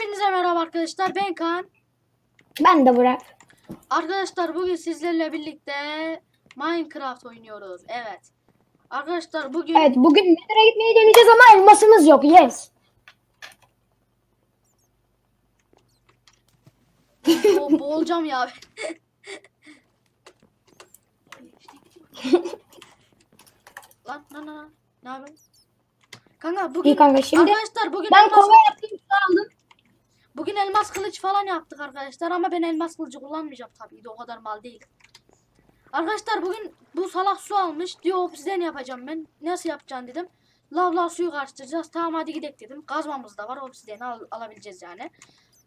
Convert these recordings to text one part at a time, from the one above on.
Hepinize merhaba arkadaşlar. Ben Kaan. Ben de Burak. Arkadaşlar bugün sizlerle birlikte Minecraft oynuyoruz. Evet. Arkadaşlar bugün Evet bugün Nether'a gitmeyi deneyeceğiz ama elmasımız yok. Yes. Bo- boğulacağım ya. lan lan lan. Ne yapıyorsun? Kanka bugün İyi kanka şimdi arkadaşlar bugün ben elmas, kova aldım. Elmas kılıç falan yaptık arkadaşlar ama ben elmas kılıcı kullanmayacağım tabii de o kadar mal değil. Arkadaşlar bugün bu salak su almış diyor obsidian yapacağım ben. Nasıl yapacağım dedim. Lavla suyu karıştıracağız. Tamam hadi gidelim dedim. Kazmamız da var. Obsidian al- alabileceğiz yani.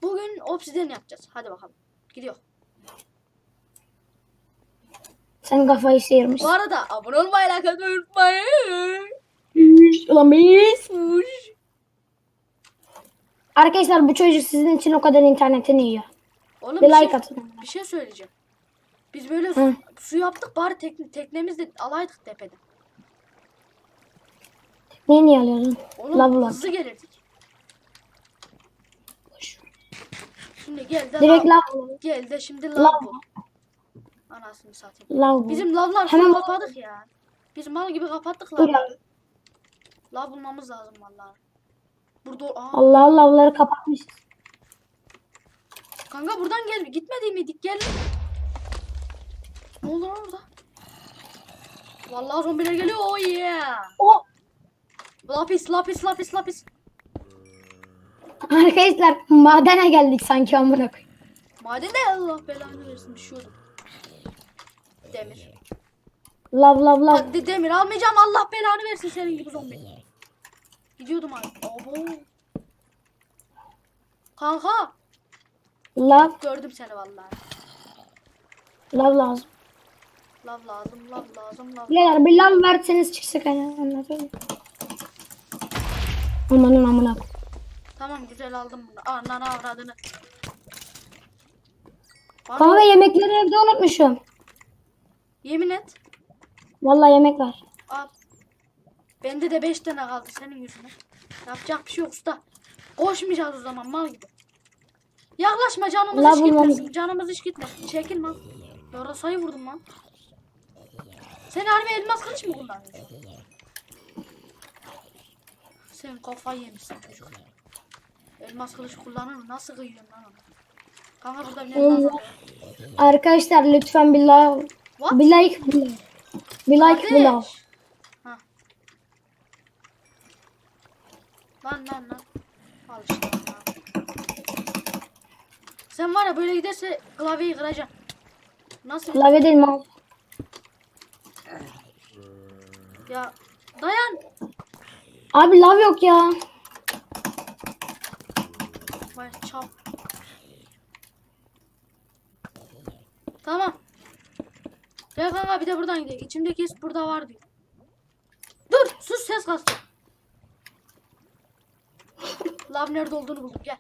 Bugün obsidian yapacağız. Hadi bakalım. Gidiyor. Sen kafayı sıyırmışsın. Bu arada abone olmayı, like atmayı unutmayın. Ulan biz. Arkadaşlar bu çocuk sizin için o kadar internetini yiyor. Oğlum Bir bir like şey, atın. bir şey söyleyeceğim. Biz böyle su, Hı. su yaptık bari tek, teknemizde alaydık tepede. Niye niye alıyorsun? Oğlum Lav lav. hızlı gelirdik. Şimdi gel de Direkt lav. lav. Gel de şimdi lav, Lav. bu. Anasını satayım. Lav. Bizim lavlar Hemen kapadık ya. Biz mal gibi kapattık lavları. Lav bulmamız lazım vallahi. Burada aa, Allah lavları kapatmış. kanka buradan gel. Gitmedi miydik? Gel. Ne oldu lan orada? Vallahi zombiler geliyor. Oh yeah. O Lapis, lapis, lapis, lapis. arkadaşlar madene geldik sanki amına koyayım. Madende Allah belanı versin düşüyordum. Demir. Lav lav lav. Demir almayacağım Allah belanı versin senin gibi zombi. Gidiyordum abi. Abo. Kanka Lav. gördüm seni vallahi. Lav lazım. Lav lazım, lav lazım, lav. Beyler bir lav verseniz çıksak hani anlatayım. Amanın amına. Tamam güzel aldım bunu. Ananı avradını. Bana Kanka yemekleri evde unutmuşum. yemin et. Vallahi yemek var. Bende de 5 tane kaldı senin yüzüne. Yapacak bir şey yok usta. Koşmayacağız o zaman mal gibi. Yaklaşma canımız La hiç bulmam- gitmesin. Canımız hiç gitmesin. Çekil mal. Yarasayı vurdum lan. Sen harbi elmas kılıç mı kullanıyorsun? Sen kafayı yemişsin çocuk. Elmas kılıç kullanır mı? Nasıl kıyıyorsun lan onu? Kanka burada bir elmas var. Arkadaşlar lütfen bir like, What? bir like, bir like, bir like. Kardeş. Lan lan lan. Al işte lan. Sen var ya böyle giderse klavyeyi kıracaksın. Nasıl? Lave değil mi? Ya dayan. Abi lav yok ya. Vay çap. Tamam. Gel kanka bir de buradan gidelim. İçimdeki his burada var diyor. Dur sus ses kastı. Lav nerede olduğunu buldum gel.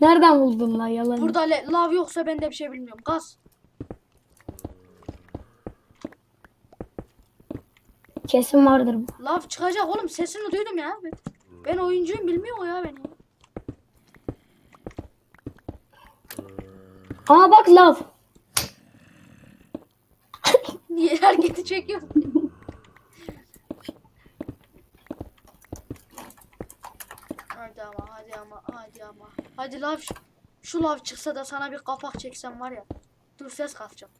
Nereden buldun lan yalan? Burada lav yoksa ben de bir şey bilmiyorum. Gaz. Kesin vardır. bu. Lav çıkacak oğlum sesini duydum ya. Ben, oyuncuyum bilmiyor o ya beni. Aa bak lav. Niye hareketi çekiyor? Hadi ama hadi ama hadi ama. Hadi lav şu, şu lav çıksa da sana bir kapak çeksem var ya. Dur ses kasacağım.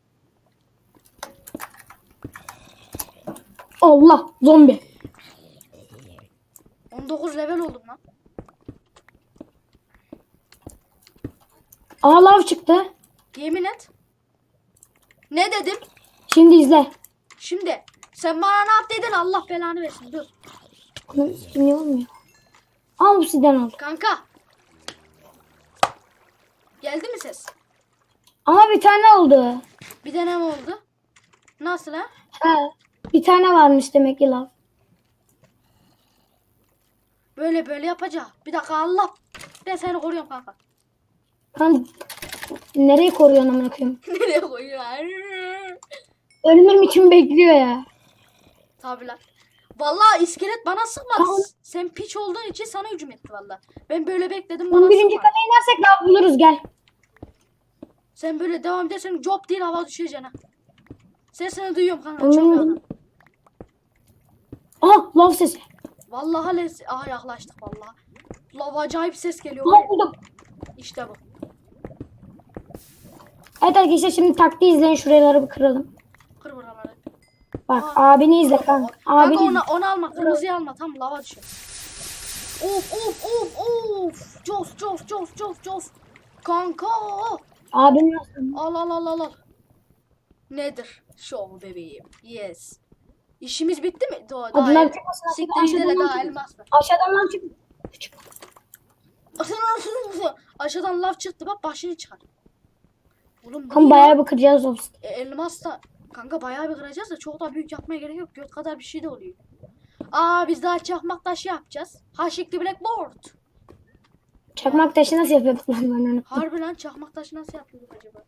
Allah zombi. 19 level oldum lan. Aa lav çıktı. Yemin et. Ne dedim? Şimdi izle. Şimdi sen bana ne yap dedin Allah belanı versin dur. Niye olmuyor? Al obsiden al. Kanka. Geldi mi ses? Ama bir tane oldu. Bir tane mi oldu? Nasıl ha? He. Bir tane varmış demek ki lav. Böyle böyle yapacak. Bir dakika Allah. Ben seni koruyorum kanka. Kan nereyi koruyorsun amına koyayım? Nereye koyuyor? Ölmem için bekliyor ya. Tabi lan. Vallahi iskelet bana sıkmadı. Tamam. Sen piç olduğun için sana hücum etti valla. Ben böyle bekledim bana 11. sıkmadı. kata inersek lav buluruz gel. Sen böyle devam edersen job değil hava düşeceksin ha. Sesini duyuyorum kanka. Çok yakın. Aha lav sesi. Vallahi les aha yaklaştık vallahi. Lav acayip ses geliyor. Lav buldum. İşte bu. Evet arkadaşlar şimdi taktiği izleyin şuraları bir kıralım. Bak Aa. abini izle kanka. Abini Kanka onu, onu alma. Kırmızıyı alma. Tam lava düşüyor. Of of of of. Jos jos jos jos jos. Kanka. Abini nasıl? Al al al al al. Nedir? Show bebeğim. Yes. İşimiz bitti mi? Hadi daha el- çıkmasın. Siktir Aşağıdan gidelim lav daha elmas var. Aşağıdan lav çık. Çık. Aşağıdan lav çıktı bak başını çıkar. Oğlum ne bayağı kıracağız obst. E, elmas da kanka bayağı bir kıracağız da çok da büyük yapmaya gerek yok. Göt kadar bir şey de oluyor. Aa biz daha çakmak taşı yapacağız. Haşikli blackboard. Çakmak taşı nasıl yapıyorduk lan ben unuttum. Harbi lan çakmak taşı nasıl yapıyorduk acaba?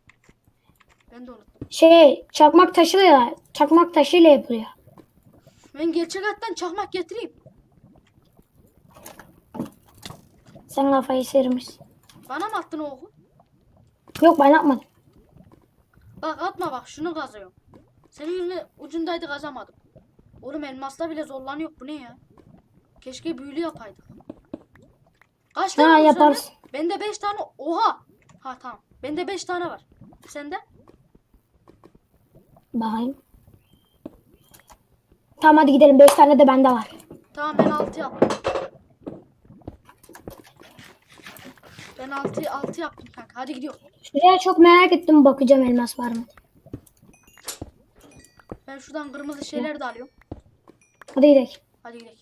Ben de unuttum. Şey çakmak taşı ya. Çakmak taşıyla yapılıyor. Ben gerçek hayattan çakmak getireyim. Sen kafayı sıyırmış. Bana mı attın o oku? Yok ben yapmadım. Bak atma bak şunu kazıyorum. Senin yüzüne ucundaydı kazamadım. Oğlum elmasla bile zorlanıyor. Bu ne ya? Keşke büyülü yapaydık. Kaç tane Ha var sende? yaparsın. Bende 5 tane. Oha. Ha tamam. Bende 5 tane var. Sende? Bakayım. Tamam hadi gidelim. 5 tane de bende var. Tamam ben 6 yaptım. Ben 6 6 yaptım kanka. Hadi gidiyor. Şuraya çok merak ettim. Bakacağım elmas var mı? Ben şuradan kırmızı şeyler de alıyorum. Hadi gidelim. Hadi gidelim.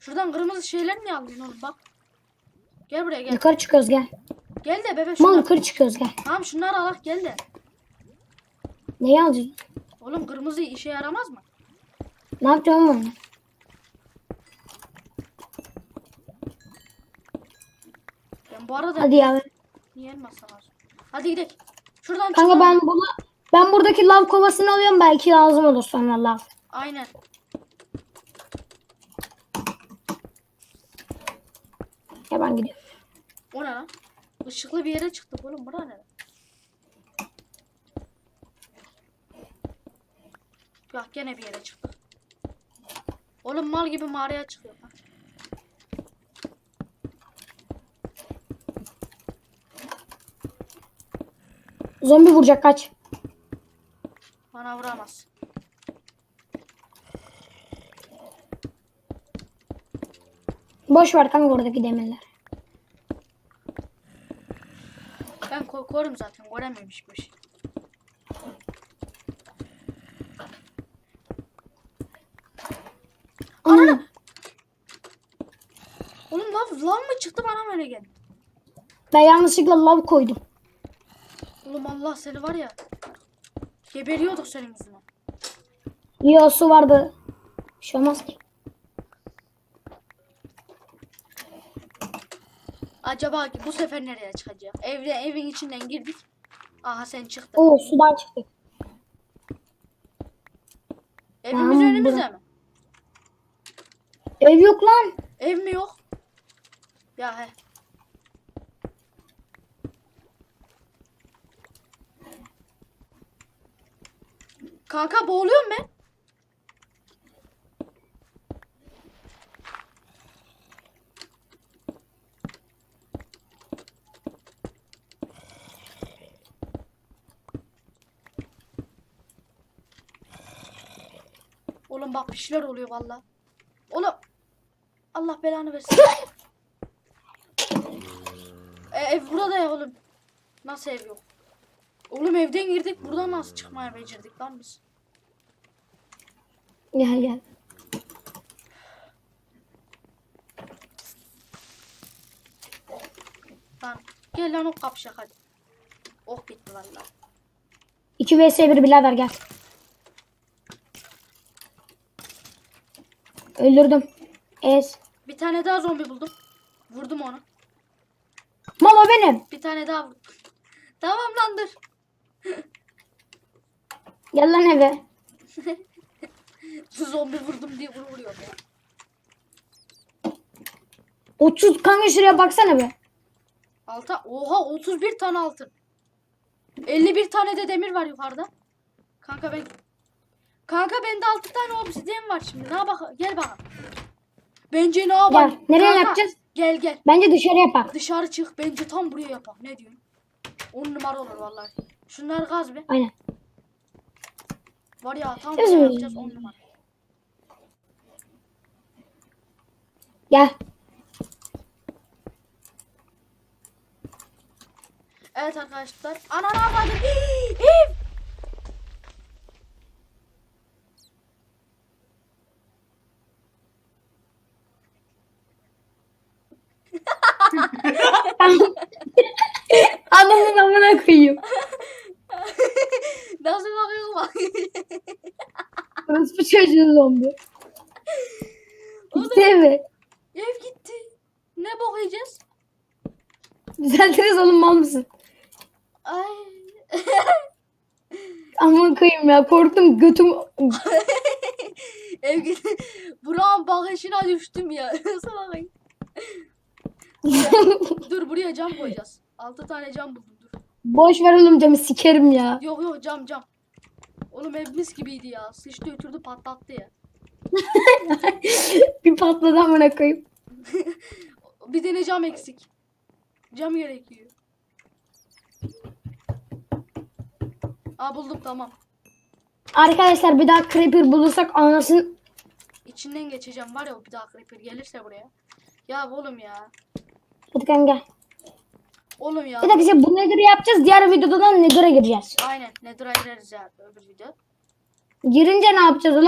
Şuradan kırmızı şeyler mi alıyorsun oğlum bak. Gel buraya gel. Yukarı çıkıyoruz gel. Gel de bebe Mal şunları. yukarı çıkıyoruz gel. Tamam şunları al gel de. Neyi alacağız? Oğlum kırmızı işe yaramaz mı? Ne yapacağım onu? Ben bu arada Hadi ya. niye elmas lazım? Hadi gidelim. Şuradan Kanka çıkalım. ben bunu ben buradaki lav kovasını alıyorum. Belki lazım olur sonra lav. Aynen. Ya ben gidiyorum. O ne lan? Işıklı bir yere çıktık oğlum. Bura ne? Bak gene bir yere çıktık. Oğlum mal gibi mağaraya çıkıyor. Bak. Zombi vuracak kaç. Bana vuramaz. Boş ver kanka oradaki demirler. Ben ko korum zaten. Görememiş bu şey. Ananı. Oğlum lav, lav mı çıktı bana öyle geldi? Ben yanlışlıkla lav koydum. Oğlum Allah seni var ya. Geberiyorduk senin yüzünden. Yo su vardı. Bir şey olmaz ki. Acaba bu sefer nereye çıkacak? Evde evin içinden girdik. Aha sen çıktın. Oo sudan çıktık. Evimiz Tamam, önümüzde bırak. mi? Ev yok lan. Ev mi yok? Ya he. Kanka boğuluyorum ben. Oğlum bak bir şeyler oluyor valla. Oğlum. Allah belanı versin. e, ev burada ya oğlum. Nasıl ev yok? Oğlum evden girdik buradan nasıl çıkmaya becerdik lan biz? Gel gel. Lan gel lan ok kapışak hadi. Ok bitti valla. 2 vs 1 birader gel. Öldürdüm. Ez. Bir tane daha zombi buldum. Vurdum onu. Mal o benim. Bir tane daha vurdum. tamam lan dur. Gel lan eve. Zombi vurdum diye bunu vuruyor ya. 30 kanka şuraya baksana be. Alta oha 31 tane altın. 51 tane de demir var yukarıda. Kanka ben Kanka bende 6 tane obsidyen var şimdi. Ne bak gel bakalım. Bence ne? Gel, nereye Kanka, yapacağız? Gel gel. Bence dışarı yapak. Dışarı çık. Bence tam buraya yapak. Ne diyorsun? 10 numara olur vallahi. Şunları gaz be. Aynen. Var ya tam yapacağız 10 numara. Gel. Evet arkadaşlar. Ana yapalım? Ev. Adamın amına koyayım. Nasıl bakıyor bak. Orospu çocuğu zombi. Gitti eve. Ev gitti. Ne yiyeceğiz? Düzeltiriz oğlum mal mısın? Ay. Aman koyayım ya korktum götüm. Ev gitti. Burak'ın bakışına düştüm ya. Nasıl bakayım? Dur buraya cam koyacağız. 6 tane cam buldum dur. Boş ver oğlum camı sikerim ya. Yok yok cam cam. Oğlum ev mis gibiydi ya. Sıçtı ötürdü patlattı ya. Bir patladı amına koyayım. Bir tane cam eksik. Cam gerekiyor. Aa buldum tamam. Arkadaşlar bir daha creeper bulursak anasın. İçinden geçeceğim var ya bir daha creeper gelirse buraya. Ya oğlum ya. Hadi gel. Oğlum ya. Bir dakika işte bu nether'ı yapacağız. Diğer videoda da nether'a gireceğiz. Aynen. Nether'a gireriz ya öbür video. Girince ne yapacağız oğlum?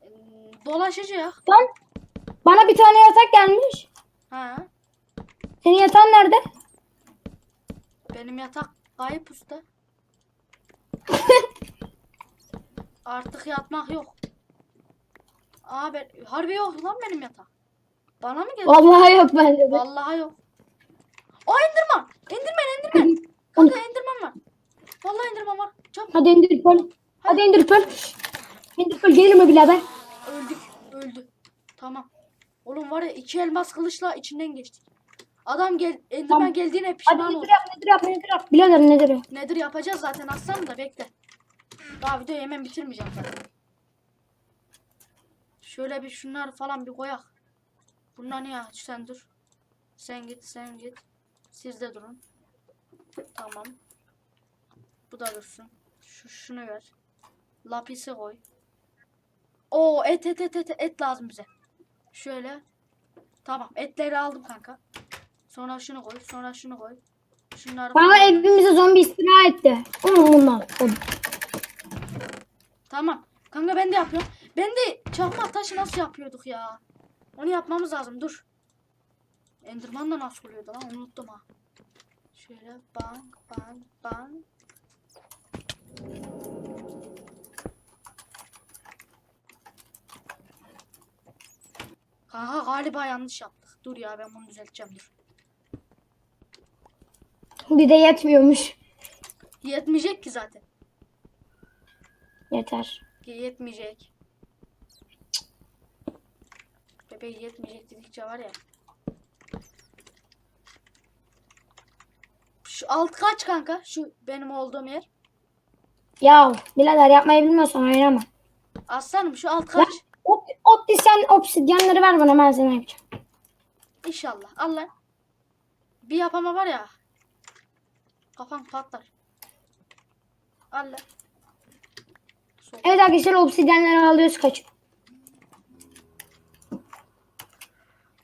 Hmm, Dolaşacak. Lan bana bir tane yatak gelmiş. Ha. Senin yatağın nerede? Benim yatak kayıp usta. Artık yatmak yok. Aa ben harbi yok lan benim yatak. Bana mı geldi? Vallahi yok bende de. Vallahi yok. O Enderman. Enderman Enderman. Kanka Enderman var. Vallahi Enderman var. Çabuk. Hadi indir pearl. Hadi indir pearl. İndir pearl gelir mi birader? Öldük. Öldü. Tamam. Oğlum var ya iki elmas kılıçla içinden geçtik. Adam gel Enderman Tamam. geldiğine Hadi pişman nedir oldu. yap nedir yap nedir yap. Birader nedir yap. Nedir yapacağız zaten aslanım da bekle. Daha videoyu hemen bitirmeyeceğim zaten. Şöyle bir şunları falan bir koyak. Bunlar ne ya? Sen dur. Sen git sen git. Siz de durun. Tamam. Bu da dursun. Şu, şunu ver. Lapisi koy. Oo et et et et et lazım bize. Şöyle. Tamam etleri aldım kanka. Sonra şunu koy. Sonra şunu koy. Şunları Bana falan- evimize zombi istila etti. Bundan. Oğlum. Tamam. Kanka ben de yapıyorum. Ben de çakma taşı nasıl yapıyorduk ya? Onu yapmamız lazım. Dur. Enderman da nasıl oluyordu lan? Unuttum ha. Şöyle bang bang bang. Kanka galiba yanlış yaptık. Dur ya ben bunu düzelteceğim dur. Bir de yetmiyormuş. Yetmeyecek ki zaten. Yeter. Yetmeyecek. Bebeği yetmeyecek dedikçe var ya. Şu alt kaç kanka? Şu benim olduğum yer. Ya birader yapmayı bilmiyorsan oynama. Aslanım şu alt kaç? ot, optisyen obsidyenleri ver bana ben sana yapacağım. İnşallah. Al lan. Bir yapama var ya. Kafan patlar. Al lan. Sol. Evet arkadaşlar obsidyenleri alıyoruz kaç.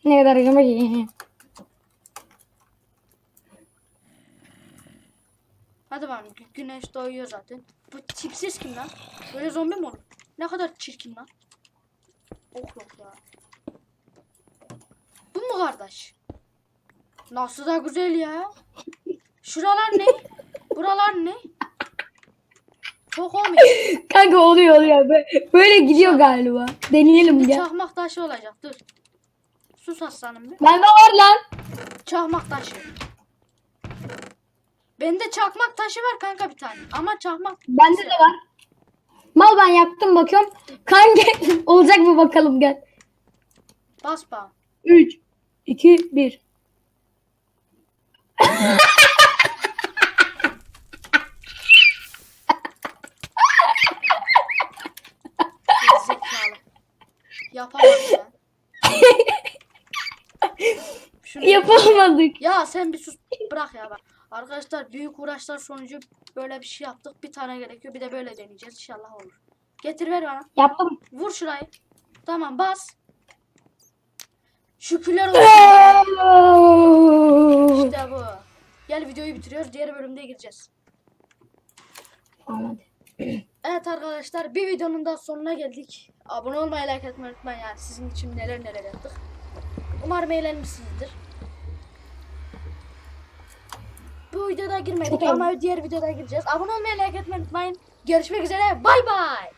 Ne kadar acıma ki. Hadi bakalım. Gü- Güneş doğuyor zaten. Bu tipsiz kim lan? Böyle zombi mi olur? Ne kadar çirkin lan. Oh yok ya. Bu mu kardeş? Nasıl da güzel ya. Şuralar ne? Buralar ne? Çok olmuyor. Kanka oluyor oluyor. Böyle, böyle gidiyor galiba. Deneyelim Bir gel. çakmak taşı olacak. Dur. Sus aslanım bir. Bende var lan. Çakmak taşı. Bende çakmak taşı var kanka bir tane. Ama çakmak Bende de var. Mal ben yaptım bakıyorum. Kan gel- olacak mı bakalım gel. Bas bana. 3 2 1 Zekalı. Yapamam ya. Şunu Yapamadık. Ya sen bir sus bırak ya bak. Arkadaşlar büyük uğraşlar sonucu böyle bir şey yaptık. Bir tane gerekiyor. Bir de böyle deneyeceğiz. İnşallah olur. Getir ver bana. Yaptım. Vur şurayı. Tamam bas. Şükürler olsun. İşte bu. Gel videoyu bitiriyoruz. Diğer bölümde gireceğiz. Anladım. Evet arkadaşlar bir videonun da sonuna geldik. Abone olmayı, like etmeyi unutmayın. Yani sizin için neler neler yaptık. Umarım eğlenmişsinizdir. Bu videoda girmedik Çok ama diğer videoda gireceğiz. Abone olmayı, like etmeyi unutmayın. Görüşmek üzere. Bay bay.